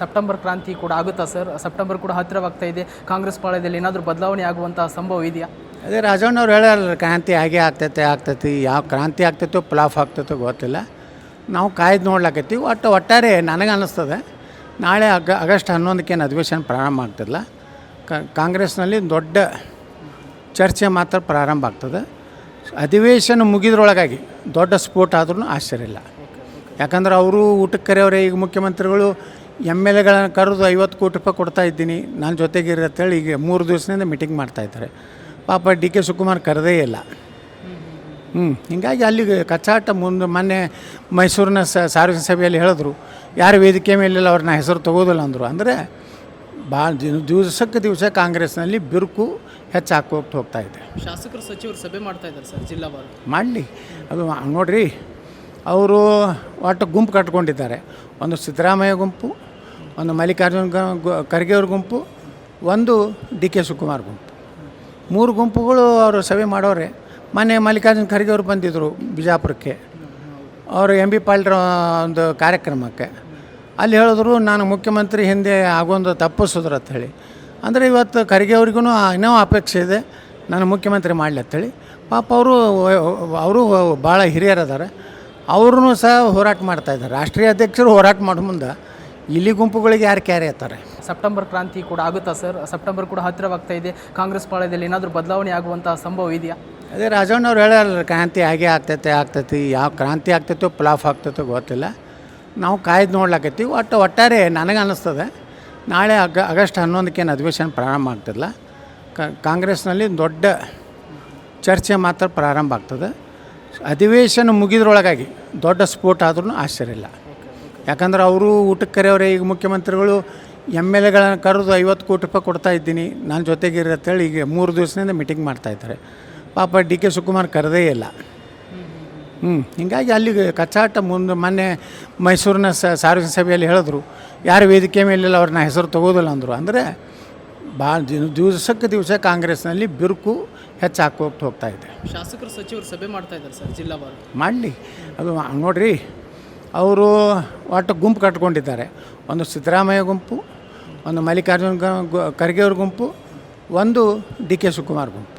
September ಕ್ರಾಂತಿ ಕೂಡ ಆಗುತ್ತಾ ಸರ್? ಸೆಪ್ಟೆಂಬರ್ ಕೂಡ ಹತ್ತಿರವಾಗ್ತಾ ಇದೆ. ಕಾಂಗ್ರೆಸ್ ಪಾಳ್ಯದಲ್ಲಿ ಏನಾದರೂ ಬದಲಾವಣೆ ಆಗುವಂಥ ಸಂಭವ ಇದೆಯಾ? ಅದೇ ರಾಜಣ್ಣವ್ರು ಹೇಳಲ್ಲ ಕ್ರಾಂತಿ ಹಾಗೆ ಆಗ್ತೈತೆ, ಆಗ್ತೈತಿ, ಯಾವ ಕ್ರಾಂತಿ ಆಗ್ತೈತೋ ಪ್ಲಾಫ್ ಆಗ್ತೈತೋ ಗೊತ್ತಿಲ್ಲ. ನಾವು ಕಾಯ್ದು ನೋಡ್ಲಾಕತ್ತೀವಿ. ಒಟ್ಟು ಒಟ್ಟಾರೆ ನನಗೆ ಅನ್ನಿಸ್ತದೆ ನಾಳೆ ಅಗ, ಆಗಸ್ಟ್ ಹನ್ನೊಂದಕ್ಕೇನು ಅಧಿವೇಶನ ಪ್ರಾರಂಭ ಆಗ್ತಿಲ್ಲ ಕಾಂಗ್ರೆಸ್ನಲ್ಲಿ ದೊಡ್ಡ ಚರ್ಚೆ ಮಾತ್ರ ಪ್ರಾರಂಭ ಆಗ್ತದೆ. ಅಧಿವೇಶನ ಮುಗಿದ್ರೊಳಗಾಗಿ ದೊಡ್ಡ ಸ್ಫೋಟ ಆದ್ರೂ ಆಶ್ಚರ್ಯ ಇಲ್ಲ. ಯಾಕಂದ್ರೆ ಅವರು ಊಟಕ್ಕೆ ಕರೆಯವ್ರೆ, ಈಗ ಮುಖ್ಯಮಂತ್ರಿಗಳು ಎಂ ಎಲ್ ಎಗಳನ್ನು ಕರೆದು ಐವತ್ತು ಕೋಟಿ ರೂಪಾಯಿ ಕೊಡ್ತಾ ಇದ್ದೀನಿ. ನನ್ನ ಜೊತೆಗಿರಿ ಅಂತೇಳಿ ಈಗ ಮೂರು ದಿವಸದಿಂದ ಮೀಟಿಂಗ್ ಮಾಡ್ತಾ ಇದ್ದಾರೆ. ಪಾಪ ಡಿ ಕೆ ಸುಕುಮಾರ್ ಕರೆದೇ ಇಲ್ಲ. ಹ್ಞೂ ಹೀಗಾಗಿ ಅಲ್ಲಿಗೆ ಕಚ್ಚಾಟ ಮುಂದೆ ಮೊನ್ನೆ ಮೈಸೂರಿನ ಸ ಸಾರ್ವಜನಿಕ ಸಭೆಯಲ್ಲಿ ಹೇಳಿದ್ರು. ಯಾರು ವೇದಿಕೆ ಮೇಲಿಲ್ಲ ಅವ್ರನ್ನ ಹೆಸರು ತಗೋದಿಲ್ಲ ಅಂದರು. ಅಂದರೆ ಭಾಳ ದಿವಸಕ್ಕೆ ದಿವಸ ಕಾಂಗ್ರೆಸ್ನಲ್ಲಿ ಬಿರುಕು ಹೆಚ್ಚಾಕೋಗ್ತಾ ಹೋಗ್ತಾ ಇದೆ. ಶಾಸಕರು ಸಚಿವರು ಸಭೆ ಮಾಡ್ತಾ ಇದ್ದಾರೆ ಸರ್ ಜಿಲ್ಲಾವಾರು ಮಾಡಲಿ. ಅದು ನೋಡ್ರಿ ಅವರು ಒಟ್ಟು ಗುಂಪು ಕಟ್ಕೊಂಡಿದ್ದಾರೆ. ಒಂದು ಸಿದ್ದರಾಮಯ್ಯ ಗುಂಪು ಒಂದು ಮಲ್ಲಿಕಾರ್ಜುನ ಖರ್ಗೆಯವ್ರ ಗುಂಪು, ಒಂದು ಡಿ ಕೆ ಸುಕುಮಾರ್ ಗುಂಪು. ಮೂರು ಗುಂಪುಗಳು ಅವರು ಸಭೆ ಮಾಡೋರೆ. ಮೊನ್ನೆ ಮಲ್ಲಿಕಾರ್ಜುನ ಖರ್ಗೆ ಅವರು ಬಂದಿದ್ದರು ಬಿಜಾಪುರಕ್ಕೆ. ಅವರು ಎಂ ಬಿ ಪಾಲ್ರ ಒಂದು ಕಾರ್ಯಕ್ರಮಕ್ಕೆ. ಅಲ್ಲಿ ಹೇಳಿದ್ರು, ನಾನು ಮುಖ್ಯಮಂತ್ರಿ ಹಿಂದೆ ಆಗೊಂದು ತಪ್ಪಿಸಿದ್ರು ಅಂತ ಹೇಳಿ. ಅಂದರೆ ಇವತ್ತು ಖರ್ಗೆ ಅವ್ರಿಗೂ ಇನ್ನೂ ಅಪೇಕ್ಷೆ ಇದೆ. ನಾನು ಮುಖ್ಯಮಂತ್ರಿ ಮಾಡಲಿ ಅಂತೇಳಿ ಪಾಪ ಅವರು ಅವರು ಭಾಳ ಹಿರಿಯರದಾರೆ. ಅವ್ರೂ ಸಹ ಹೋರಾಟ ಮಾಡ್ತಾಯಿದ್ದಾರೆ ರಾಷ್ಟ್ರೀಯ ಅಧ್ಯಕ್ಷರು ಹೋರಾಟ ಮಾಡೋ ಮುಂದೆ. ಇಲ್ಲಿ ಗುಂಪುಗಳಿಗೆ ಯಾರು ಕ್ಯಾರಿ ಆಗ್ತಾರೆ? ಸೆಪ್ಟೆಂಬರ್ ಕ್ರಾಂತಿ ಕೂಡ ಆಗುತ್ತಾ ಸರ್? ಸೆಪ್ಟೆಂಬರ್ ಕೂಡ ಹತ್ತಿರವಾಗ್ತಾ ಇದೆ. ಕಾಂಗ್ರೆಸ್ ಪಾಳ್ಯದಲ್ಲಿ ಏನಾದರೂ ಬದಲಾವಣೆ ಆಗುವಂತಹ ಸಂಭವ ಇದೆಯಾ? ಅದೇ ರಾಜಣ್ಣವ್ರು ಹೇಳಲ್ಲ ಕ್ರಾಂತಿ ಹಾಗೆ ಆಗ್ತೈತೆ ಆಗ್ತೈತಿ ಯಾವ ಕ್ರಾಂತಿ ಆಗ್ತೈತೋ ಪ್ಲಾಫ್ ಆಗ್ತೈತೋ ಗೊತ್ತಿಲ್ಲ. ನಾವು ಕಾಯ್ದು ನೋಡ್ಲಾಕತ್ತೀವಿ. ಒಟ್ಟು ಒಟ್ಟಾರೆ ನನಗೆ ಅನ್ನಿಸ್ತದೆ ನಾಳೆ ಅಗ ಆಗಸ್ಟ್ ಹನ್ನೊಂದಕ್ಕೇನು ಅಧಿವೇಶನ ಪ್ರಾರಂಭ ಆಗ್ತದಲ್ಲ ಕ- ಕಾಂಗ್ರೆಸ್ನಲ್ಲಿ ದೊಡ್ಡ ಚರ್ಚೆ ಮಾತ್ರ ಪ್ರಾರಂಭ ಆಗ್ತದೆ. ಅಧಿವೇಶನ ಮುಗಿದ್ರೊಳಗಾಗಿ ದೊಡ್ಡ ಸ್ಫೋಟ ಆದ್ರೂ ಆಶ್ಚರ್ಯ ಇಲ್ಲ. ಯಾಕಂದ್ರೆ ಅವರು ಊಟಕ್ಕೆ ಕರೆಯವ್ರೆ ಈಗ ಮುಖ್ಯಮಂತ್ರಿಗಳು ಎಂ ಎಲ್ ಎಗಳನ್ನು ಕರೆದು ಐವತ್ತು ಕೋಟಿ ರೂಪಾಯಿ ಕೊಡ್ತಾ ಇದ್ದೀನಿ. ನನ್ನ ಜೊತೆಗಿರಿ ಅಂತೇಳಿ ಈಗ ಮೂರು ದಿವಸದಿಂದ ಮೀಟಿಂಗ್ ಮಾಡ್ತಾ ಇದ್ದಾರೆ. ಪಾಪ ಡಿ ಕೆ ಸುಕುಮಾರ್ ಕರೆದೇ ಇಲ್ಲ. ಹ್ಞೂ ಹೀಗಾಗಿ ಅಲ್ಲಿಗೆ ಕಚ್ಚಾಟ ಮುಂದೆ ಮೊನ್ನೆ ಮೈಸೂರಿನ ಸ ಸಾರ್ವಜನಿಕ ಸಭೆಯಲ್ಲಿ ಹೇಳಿದ್ರು. ಯಾರು ವೇದಿಕೆ ಮೇಲಿಲ್ಲ ಅವ್ರನ್ನ ಹೆಸರು ತಗೋದಿಲ್ಲ ಅಂದರು. ಅಂದರೆ ಭಾಳ ದಿವಸಕ್ಕೆ ದಿವಸ ಕಾಂಗ್ರೆಸ್ನಲ್ಲಿ ಬಿರುಕು ಹೆಚ್ಚಾಕೋಗ್ತಾ ಹೋಗ್ತಾ ಇದೆ. ಶಾಸಕರು ಸಚಿವರು ಸಭೆ ಮಾಡ್ತಾ ಇದ್ದಾರೆ ಸರ್ ಜಿಲ್ಲಾವಾರು ಮಾಡಲಿ. ಅದು ನೋಡ್ರಿ ಅವರು ಒಟ್ಟು ಗುಂಪು ಕಟ್ಕೊಂಡಿದ್ದಾರೆ. ಒಂದು ಸಿದ್ದರಾಮಯ್ಯ ಗುಂಪು, ಒಂದು ಮಲ್ಲಿಕಾರ್ಜುನ ಖರ್ಗೆ ಅವ್ರ ಗುಂಪು, ಒಂದು ಡಿ ಕೆ ಶಿವಕುಮಾರ್ ಗುಂಪು.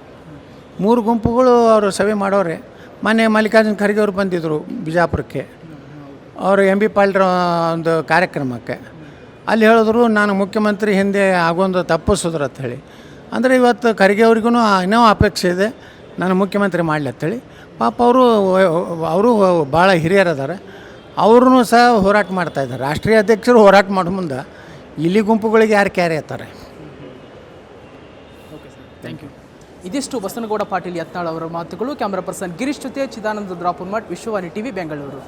ಮೂರು ಗುಂಪುಗಳು ಅವರು ಸಭೆ ಮಾಡೋರೆ. ಮೊನ್ನೆ ಮಲ್ಲಿಕಾರ್ಜುನ ಖರ್ಗೆ ಅವರು ಬಂದಿದ್ದರು ಬಿಜಾಪುರಕ್ಕೆ. ಅವರು ಎಂ ಬಿ ಪಾಲ್ರ ಒಂದು ಕಾರ್ಯಕ್ರಮಕ್ಕೆ. ಅಲ್ಲಿ ಹೇಳಿದ್ರು, ನಾನು ಮುಖ್ಯಮಂತ್ರಿ ಹಿಂದೆ ಆಗೊಂದು ತಪ್ಪಿಸಿದ್ರು ಅಂತ ಹೇಳಿ. ಅಂದರೆ ಇವತ್ತು ಖರ್ಗೆ ಅವ್ರಿಗೂ ಇನ್ನೂ ಅಪೇಕ್ಷೆ ಇದೆ. ನಾನು ಮುಖ್ಯಮಂತ್ರಿ ಮಾಡಲಿ ಅಂತೇಳಿ ಪಾಪ ಅವರು ಅವರು ಭಾಳ ಹಿರಿಯರದಾರೆ ಅವ್ರೂ ಸಹ ಹೋರಾಟ ಮಾಡ್ತಾ ಇದ್ದಾರೆ. ರಾಷ್ಟ್ರೀಯ ಅಧ್ಯಕ್ಷರು ಹೋರಾಟ ಮಾಡೋ ಮುಂದೆ ಇಲ್ಲಿ ಗುಂಪುಗಳಿಗೆ ಯಾರು ಕ್ಯಾರಿ ಆಗ್ತಾರೆ? ಓಕೆ ಸರ್ ಥ್ಯಾಂಕ್ ಯು ಇದಿಷ್ಟು ಬಸನಗೌಡ ಪಾಟೀಲ್ ಯತ್ನಾಳ್ ಅವರ ಮಾತುಗಳು. ಕ್ಯಾಮ್ರಾ ಪರ್ಸನ್ ಗಿರೀಶ್ ಜೊತೆ ಚಿದಾನಂದ ದ್ರಾಪುರ್ಮಠ್, ವಿಶ್ವವಾಣಿ ಟಿವಿ, ಬೆಂಗಳೂರು.